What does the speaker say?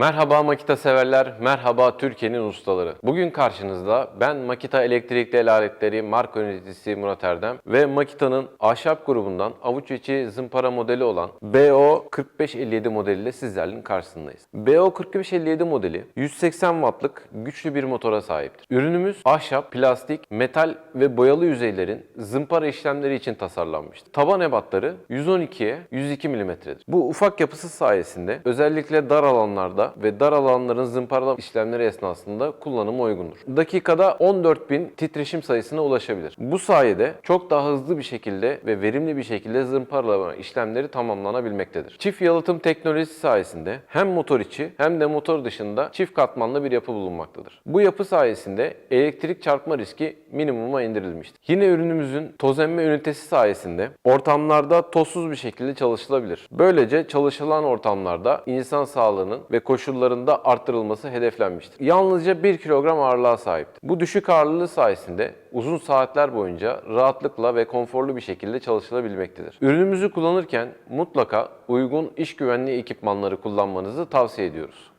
Merhaba Makita severler, merhaba Türkiye'nin ustaları. Bugün karşınızda ben Makita elektrikli el aletleri marka yöneticisi Murat Erdem ve Makita'nın ahşap grubundan avuç içi zımpara modeli olan BO4557 modeliyle sizlerin karşısındayız. BO4557 modeli 180 wattlık güçlü bir motora sahiptir. Ürünümüz ahşap, plastik, metal ve boyalı yüzeylerin zımpara işlemleri için tasarlanmıştır. Taban ebatları 112'ye 102 mm'dir. Bu ufak yapısı sayesinde özellikle dar alanlarda ve dar alanların zımpara işlemleri esnasında kullanıma uygundur. Dakikada 14.000 titreşim sayısına ulaşabilir. Bu sayede çok daha hızlı bir şekilde ve verimli bir şekilde zımparalama işlemleri tamamlanabilmektedir. Çift yalıtım teknolojisi sayesinde hem motor içi hem de motor dışında çift katmanlı bir yapı bulunmaktadır. Bu yapı sayesinde elektrik çarpma riski minimuma indirilmiştir. Yine ürünümüzün toz emme ünitesi sayesinde ortamlarda tozsuz bir şekilde çalışılabilir. Böylece çalışılan ortamlarda insan sağlığının ve koşullarında arttırılması hedeflenmiştir. Yalnızca 1 kilogram ağırlığa sahiptir. Bu düşük ağırlığı sayesinde uzun saatler boyunca rahatlıkla ve konforlu bir şekilde çalışılabilmektedir. Ürünümüzü kullanırken mutlaka uygun iş güvenliği ekipmanları kullanmanızı tavsiye ediyoruz.